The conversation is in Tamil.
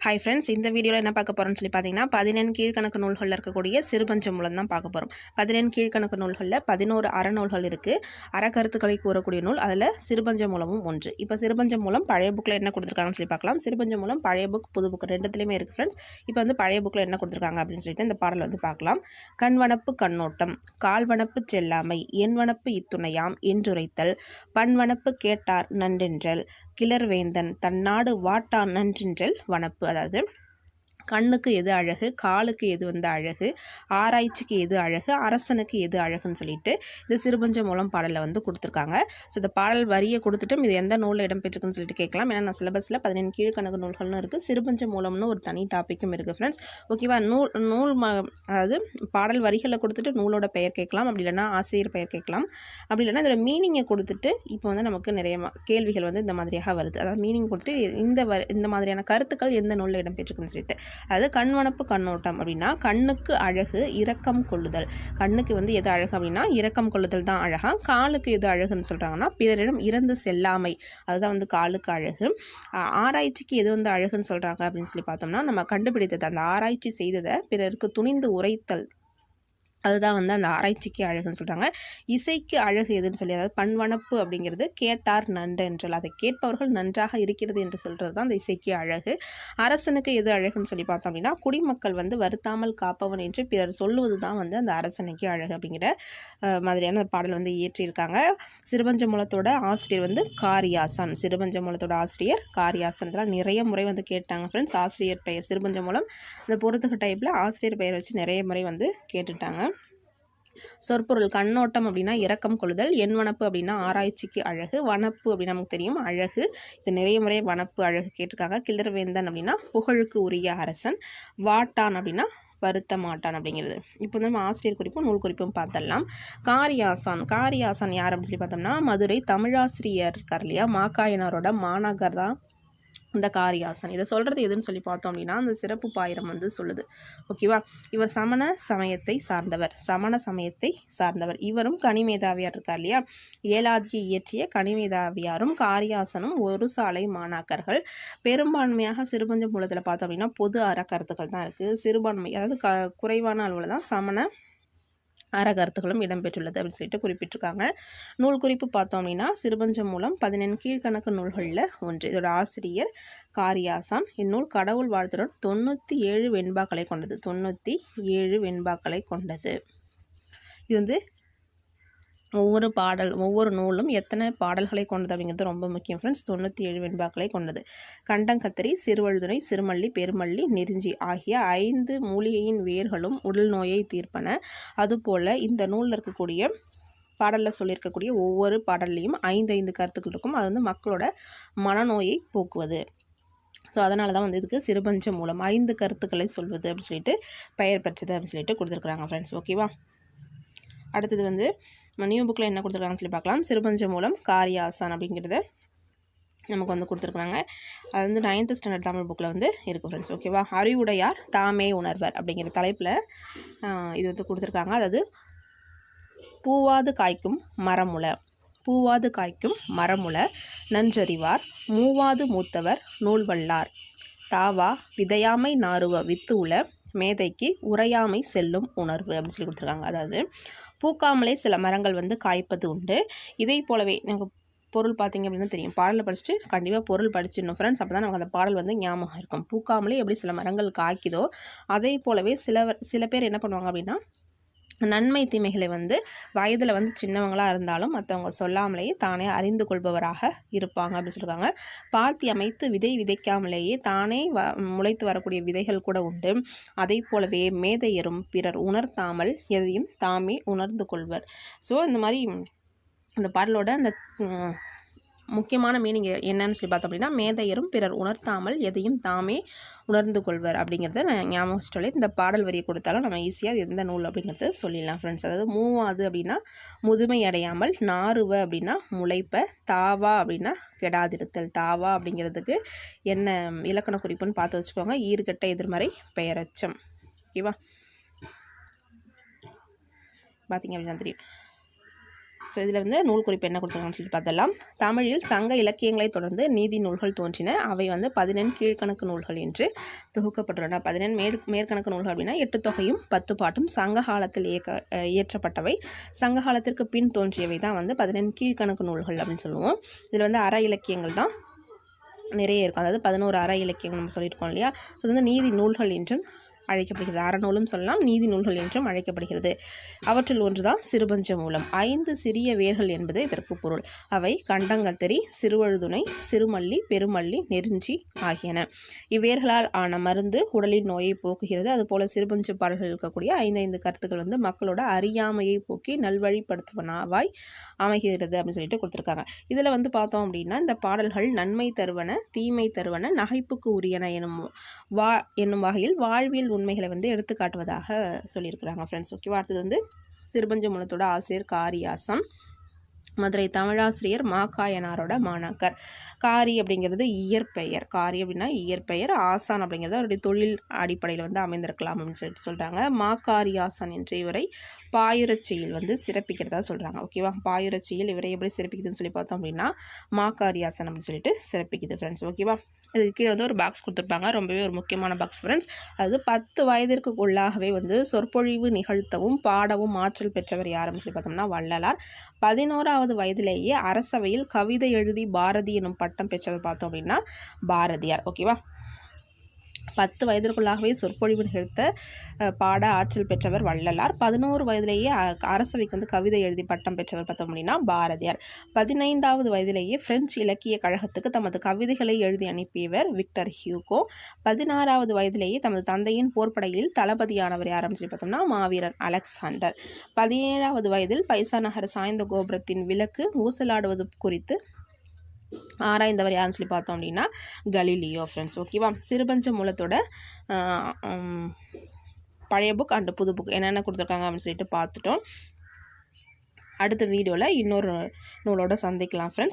ஹாய் ஃப்ரெண்ட்ஸ் இந்த வீடியோவில் என்ன பார்க்க போகிறோம்னு சொல்லி பார்த்தீங்கன்னா பதினெண் கீழ்கணக்கு நூல்களில் இருக்கக்கூடிய சிறுபஞ்ச மூலம் தான் பார்க்க போகிறோம் பதினெண் கீழ்கணக்கு நூல்களில் பதினோரு அறநூல்கள் இருக்குது அறக்கருத்துக்களை கூறக்கூடிய நூல் அதில் சிறுபஞ்ச மூலமும் ஒன்று. இப்போ சிறுபஞ்ச மூலம் பழைய புக்கில் என்ன கொடுத்துருக்காங்கன்னு சொல்லி பார்க்கலாம். சிறுபஞ்ச மூலம் பழைய புக் புது புக் ரெண்டுத்துலேயுமே இருக்குது ஃப்ரெண்ட்ஸ் இப்போ வந்து பழைய புக்கில் என்ன கொடுத்துருக்காங்க அப்படின்னு சொல்லிட்டு இந்த பாடல் வந்து பார்க்கலாம். கண்வனப்பு கண்ணோட்டம் கால்வனப்பு செல்லாமை எண்வனப்பு இத்துணையாம் என்றுரைத்தல் பண்வனப்பு கேட்டார் நன்றென்றல் கிளர்வேந்தன் தன்னாடு வாட்டான் நன்றின்றல் வனப்பு. அதாவது கண்ணுக்கு எது அழகு காலுக்கு எது வந்து அழகு ஆராய்ச்சிக்கு எது அழகு அரசனுக்கு எது அழகுன்னு சொல்லிட்டு இந்த சிறுபஞ்ச மூலம் பாடலில் வந்து கொடுத்துருக்காங்க. ஸோ இந்த பாடல் வரியை கொடுத்துட்டும் இது எந்த நூலில் இடம்பெற்றுக்குன்னு சொல்லிட்டு கேட்கலாம். ஏன்னா நான் சிலபஸில் பதினேழு கீழ்கணக்கு நூல்கள்னு இருக்குது சிறுபஞ்ச மூலம்னு ஒரு தனி டாப்பிக்கும் இருக்குது ஃப்ரெண்ட்ஸ் ஓகேவா நூல் நூல் ம அதாவது பாடல் வரிகளை கொடுத்துட்டு நூலோட பெயர் கேட்கலாம். அப்படி இல்லைன்னா ஆசிரியர் பெயர் கேட்கலாம். அப்படி இல்லைன்னா இதோட மீனிங்கை கொடுத்துட்டு இப்போ வந்து நமக்கு நிறைய கேள்விகள் வந்து இந்த மாதிரியாக வருது. அதாவது மீனிங் கொடுத்துட்டு இந்த வ இந்த மாதிரியான கருத்துக்கள் எந்த நூலில் இடம்பெற்றுக்குன்னு சொல்லிட்டு அதாவது கண்வனப்பு கண்ணோட்டம் அப்படின்னா கண்ணுக்கு அழகு இரக்கம் கொள்ளுதல். கண்ணுக்கு வந்து எது அழகு அப்படின்னா இரக்கம் கொள்ளுதல் தான் அழகா. காலுக்கு எது அழகுன்னு சொல்கிறாங்கன்னா பிறரிடம் இறந்து செல்லாமை. அதுதான் வந்து காலுக்கு அழகு. ஆராய்ச்சிக்கு எது வந்து அழகுன்னு சொல்கிறாங்க அப்படின்னு சொல்லி பார்த்தோம்னா நம்ம கண்டுபிடித்தது அந்த ஆராய்ச்சி செய்ததை பிறருக்கு துணிந்து உரைத்தல் அதுதான் வந்து அந்த ஆராய்ச்சிக்கு அழகுன்னு சொல்கிறாங்க இசைக்கு அழகு எதுன்னு சொல்லி அதாவது பண்வனப்பு அப்படிங்கிறது கேட்டார் நன்று என்றால் அதை கேட்பவர்கள் நன்றாக இருக்கிறது என்று சொல்கிறது தான் அந்த இசைக்கு அழகு. அரசனுக்கு எது அழகுன்னு சொல்லி பார்த்தோம் அப்படின்னா குடிமக்கள் வந்து வருத்தாமல் காப்பவன் என்று பிறர் சொல்லுவது தான் வந்து அந்த அரசனுக்கு அழகு அப்படிங்கிற மாதிரியான பாடல் வந்து இயற்றியிருக்காங்க. சிறுபஞ்ச மூலத்தோட ஆசிரியர் வந்து காரியாசன். சிறுபஞ்ச மூலத்தோட ஆசிரியர் காரியாசன். இதெல்லாம் நிறைய முறை வந்து கேட்டாங்க ஃப்ரெண்ட்ஸ் ஆசிரியர் பெயர் சிறுபஞ்ச மூலம். இந்த பொறுத்துக்க டைப்பில் ஆசிரியர் பெயர் வச்சு நிறைய முறை வந்து கேட்டுட்டாங்க. சொற்பொருள் கண்ணோட்டம் அப்படின்னா இரக்கம் கொள்ளுதல் என் வனப்பு அப்படின்னா ஆராய்ச்சிக்கு அழகு வனப்பு அப்படின்னு நமக்கு தெரியும் அழகு. இது நிறைய முறை வனப்பு அழகு கேட்டிருக்காங்க. கிளர்வேந்தன் அப்படின்னா புகழுக்கு உரிய அரசன் வாட்டான் அப்படின்னா வருத்த மாட்டான் அப்படிங்கிறது. இப்போ வந்து நம்ம ஆசிரியர் குறிப்பும் நூல் குறிப்பும் பார்த்தலாம் காரியாசான் காரியாசான் யார் அப்படின்னு சொல்லி பார்த்தோம்னா மதுரை தமிழாசிரியர் இருக்கார் இல்லையா? மாக்காயனாரோட மாநகர் தான் இந்த காரியாசன் இதை சொல்கிறது எதுன்னு சொல்லி பார்த்தோம் அப்படின்னா அந்த சிறப்பு பாயிரம் வந்து சொல்லுது. ஓகேவா இவர் சமண சமயத்தை சார்ந்தவர். சமண சமயத்தை சார்ந்தவர். இவரும் கனிமேதாவியார் இருக்கார் இல்லையா? ஏலாதியை இயற்றிய கனிமேதாவியாரும் காரியாசனும் ஒரு சாலை மாணாக்கர்கள். பெரும்பான்மையாக சிறுபஞ்ச மூலத்தில் பார்த்தோம் அப்படின்னா பொது அறக்கருத்துக்கள் தான் இருக்குது சிறுபான்மை அதாவது க குறைவான அளவில் தான் சமண அறகருத்துகளும் இடம்பெற்றுள்ளது அப்படின்னு சொல்லிட்டு குறிப்பிட்டிருக்காங்க. நூல் குறிப்பு பார்த்தோம் அப்படின்னா சிறுபஞ்சம் மூலம் பதினெண் கீழ்கணக்கு நூல்களில் ஒன்று. இதோட ஆசிரியர் காரியாசான். இந்நூல் கடவுள் வாழ்த்துடன் தொண்ணூற்றி ஏழு வெண்பாக்களை கொண்டது. தொண்ணூற்றி ஏழு வெண்பாக்களை கொண்டது. இது வந்து ஒவ்வொரு பாடல் ஒவ்வொரு நூலும் எத்தனை பாடல்களை கொண்டது அப்படிங்கிறது ரொம்ப முக்கியம் ஃப்ரெண்ட்ஸ் தொண்ணூற்றி ஏழு வெண்பாக்களை கொண்டது. கண்டங்கத்திரி சிறுவழுதுணை சிறுமல்லி பெருமல்லி நெருஞ்சி ஆகிய ஐந்து மூலிகையின் வேர்களும் உடல் நோயை தீர்ப்பன. அதுபோல் இந்த நூலில் இருக்கக்கூடிய பாடலில் சொல்லியிருக்கக்கூடிய ஒவ்வொரு பாடல்லையும் ஐந்து ஐந்து கருத்துக்கள் இருக்கும். அது வந்து மக்களோட மனநோயை போக்குவது. ஸோ அதனால தான் வந்து இதுக்கு சிறுபஞ்சம் மூலம் ஐந்து கருத்துக்களை சொல்வது அப்படின்னு சொல்லிட்டு பெயர் பெற்றது அப்படின்னு சொல்லிட்டு கொடுத்துருக்குறாங்க ஃப்ரெண்ட்ஸ் ஓகேவா அடுத்தது வந்து நியூ புக்கில் என்ன கொடுத்துருக்காங்கன்னு சொல்லி பார்க்கலாம். சிறுபஞ்ச மூலம் காரியாசான் அப்படிங்கிறத நமக்கு வந்து கொடுத்துருக்குறாங்க. அது வந்து நைன்த்து ஸ்டாண்டர்ட் தமிழ் புக்கில் வந்து இருக்குது ஃப்ரெண்ட்ஸ் ஓகேவா அறிவுடையார் தாமே உணர்வர் அப்படிங்கிற தலைப்பில் இது வந்து கொடுத்துருக்காங்க. அதாவது பூவாது காய்க்கும் மரமுல பூவாது காய்க்கும் மரமுல நன்றறிவார் மூவாது மூத்தவர் நூல்வல்லார் தாவா விதையாமை நாறுவ வித்து உல மேதைக்கு உறையாமை செல்லும் உணர்வு அப்படின்னு சொல்லி கொடுத்துருக்காங்க. அதாவது பூக்காமலே சில மரங்கள் வந்து காய்ப்பது உண்டு. இதை போலவே எனக்கு பொருள் பார்த்தீங்க அப்படின்னா தெரியும். பாடலை படிச்சுட்டு கண்டிப்பாக பொருள் படிச்சிடணும் ஃப்ரெண்ட்ஸ் அப்போ தான் நமக்கு அந்த பாடல் வந்து ஞாபகம் இருக்கும். பூக்காமலே எப்படி சில மரங்கள் காய்க்குதோ அதே போலவே சில சில பேர் என்ன பண்ணுவாங்க அப்படின்னா நன்மை தீமைகளை வந்து வயதில் வந்து சின்னவங்களாக இருந்தாலும் மற்றவங்க சொல்லாமலேயே தானே அறிந்து கொள்பவராக இருப்பாங்க அப்படின்னு சொல்கிறாங்க பாத்தி அமைத்து விதை விதைக்காமலேயே தானே வ முளைத்து வரக்கூடிய விதைகள் கூட உண்டு. அதை போலவே மேதையரும் பிறர் உணர்த்தாமல் எதையும் தாமே உணர்ந்து கொள்வர். ஸோ இந்த மாதிரி அந்த பாடலோட அந்த முக்கியமான மீனிங் என்னன்னு சொல்லி பார்த்தோம் அப்படின்னா மேதையரும் பிறர் உணர்த்தாமல் எதையும் தாமே உணர்ந்து கொள்வர் அப்படிங்கிறத நான் ஞாபகம் சொல்லி இந்த பாடல் வரியை கொடுத்தாலும் நம்ம ஈஸியாக எந்த நூல் அப்படிங்கிறத சொல்லிடலாம் ஃப்ரெண்ட்ஸ் அதாவது மூவாது அப்படின்னா முதுமை அடையாமல் நாறுவ அப்படின்னா முளைப்ப தாவா அப்படின்னா கெடாதிருத்தல் தாவா அப்படிங்கிறதுக்கு என்ன இலக்கண குறிப்புன்னு பார்த்து வச்சுக்கோங்க. ஈர்கட்ட எதிர்மறை பெயரச்சம். ஓகேவா? பார்த்தீங்க அப்படின்னா தெரியும். ஸோ இதில் வந்து நூல் குறிப்பு என்ன கொடுத்துருக்காங்கன்னு சொல்லி பார்த்தலாம் தமிழில் சங்க இலக்கியங்களை தொடர்ந்து நீதி நூல்கள் தோன்றின. அவை வந்து பதினெண் கீழ்கணக்கு நூல்கள் என்று தொகுக்கப்பட்டுள்ளன. பதினெண் மேற் மேற்கணக்கு நூல்கள் அப்படின்னா எட்டு தொகையும் பத்து பாட்டும் சங்க காலத்தில் இயக்க இயற்றப்பட்டவை. சங்க காலத்திற்கு பின் தோன்றியவை தான் வந்து பதினெண் கீழ்கணக்கு நூல்கள் அப்படின்னு சொல்லுவோம். இதில் வந்து அற இலக்கியங்கள் தான் நிறைய இருக்கும். அதாவது பதினோரு அற இலக்கியங்கள் நம்ம சொல்லியிருக்கோம் இல்லையா? ஸோ இது வந்து நீதி நூல்கள் என்றும் அழைக்கப்படுகிறது. அறநூலும் சொல்லலாம் நீதி நூல்கள் என்றும் அழைக்கப்படுகிறது. அவற்றில் ஒன்றுதான் சிறுபஞ்ச மூலம் ஐந்து சிறிய வேர்கள் என்பது இதற்கு பொருள். அவை கண்டங்கத்தரி சிறுவழுதுணை சிறுமல்லி பெருமல்லி நெருஞ்சி ஆகியன. இவ்வேர்களால் ஆன மருந்து உடலின் நோயை போக்குகிறது. அதுபோல சிறுபஞ்ச பாடல்கள் இருக்கக்கூடிய ஐந்து ஐந்து கருத்துக்கள் வந்து மக்களோட அறியாமையை போக்கி நல்வழிப்படுத்துவனாவாய் அமைகிறது அப்படின்னு சொல்லிட்டு கொடுத்துருக்காங்க. இதில் வந்து பார்த்தோம் அப்படின்னா இந்த பாடல்கள் நன்மை தருவன தீமை தருவன நகைப்புக்கு உரியன எனும் வா என்னும் வகையில் வாழ்வியல் உண்மைகளை வந்து எடுத்து காட்டுவதாக சொல்லியிருக்கிறாங்க ஃப்ரெண்ட்ஸ் ஓகேவா அடுத்தது வந்து சிறுபஞ்ச மூலத்தோட ஆசிரியர் காரியாசம். மதுரை தமிழாசிரியர் மாக்காயனாரோட மாணாக்கர். காரி அப்படிங்கிறது இயற்பெயர். காரி அப்படின்னா இயற்பெயர் ஆசான் அப்படிங்கிறது அவருடைய தொழில் அடிப்படையில் வந்து அமைந்திருக்கலாம் அப்படின்னு சொல்லிட்டு சொல்கிறாங்க மாக்காரியாசன் என்ற இவரை பாயுரச்சியில் வந்து சிறப்பிக்கிறதா சொல்கிறாங்க ஓகேவா பாயுரச்சியில் இவரை எப்படி சிறப்பிக்குதுன்னு சொல்லி பார்த்தோம் அப்படின்னா மாக்காரியாசன் அப்படின்னு சொல்லிட்டு சிறப்பிக்குது ஃப்ரெண்ட்ஸ் ஓகேவா இதுக்கு கீழே வந்து ஒரு பாக்ஸ் கொடுத்துருப்பாங்க. ரொம்பவே ஒரு முக்கியமான பாக்ஸ் ஃப்ரெண்ட்ஸ் அது பத்து வயதிற்கு உள்ளாகவே வந்து சொற்பொழிவு நிகழ்த்தவும் பாடவும் ஆற்றல் பெற்றவர் யாருன்னு சொல்லி பார்த்தோம்னா வள்ளலார். பதினோராவது வயதிலேயே அரசவையில் கவிதை எழுதி பாரதி எனும் பட்டம் பெற்றவர் பார்த்தோம் அப்படின்னா பாரதியார். ஓகேவா பத்து வயதிற்குள்ளாகவே சொற்பொழிவு நிகழ்த்த பாட ஆற்றல் பெற்றவர் வள்ளலார். பதினோரு வயதிலேயே அரசவைக்கு வந்து கவிதை எழுதி பட்டம் பெற்றவர் பார்த்தோம் அப்படின்னா பாரதியார். பதினைந்தாவது வயதிலேயே பிரெஞ்சு இலக்கிய கழகத்துக்கு தமது கவிதைகளை எழுதி அனுப்பியவர் விக்டர் ஹியூகோ. பதினாறாவது வயதிலேயே தமது தந்தையின் போர்ப்படையில் தளபதியானவர் யாருன்னு சொல்லி பார்த்தோம்னா மாவீரர் அலெக்சாண்டர். பதினேழாவது வயதில் பைசா நகர் சாய்ந்த கோபுரத்தின் விளக்கு ஊசலாடுவது குறித்து ஆராய்ந்தவர் யாருன்னு சொல்லி பார்த்தோம் அப்படின்னா கலீலியோ ஃப்ரெண்ட்ஸ் ஓகேவா சிறுபஞ்ச மூலத்தோட பழைய புக் அண்ட் புது புக் என்னென்ன கொடுத்துருக்காங்க அப்படின்னு சொல்லிட்டு பார்த்துட்டோம். அடுத்த வீடியோவில் இன்னொரு நூலோட சந்திக்கலாம் ஃப்ரெண்ட்ஸ்